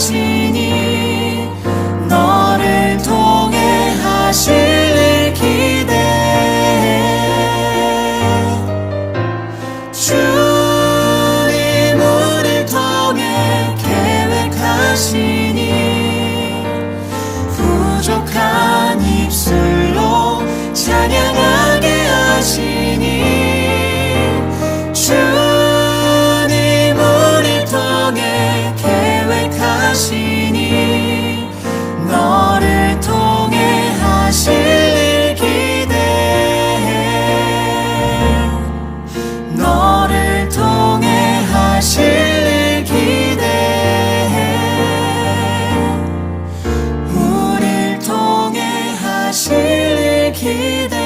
자신이 너를 통해 하실 일 기대해 주님 우릴 통해 계획하시니 부족한 입술로 찬양하게 하시니 자신이 너를 통해 하실 일 기대해 너를 통해 하실 일 기대해 우릴 통해 하실 일 기대해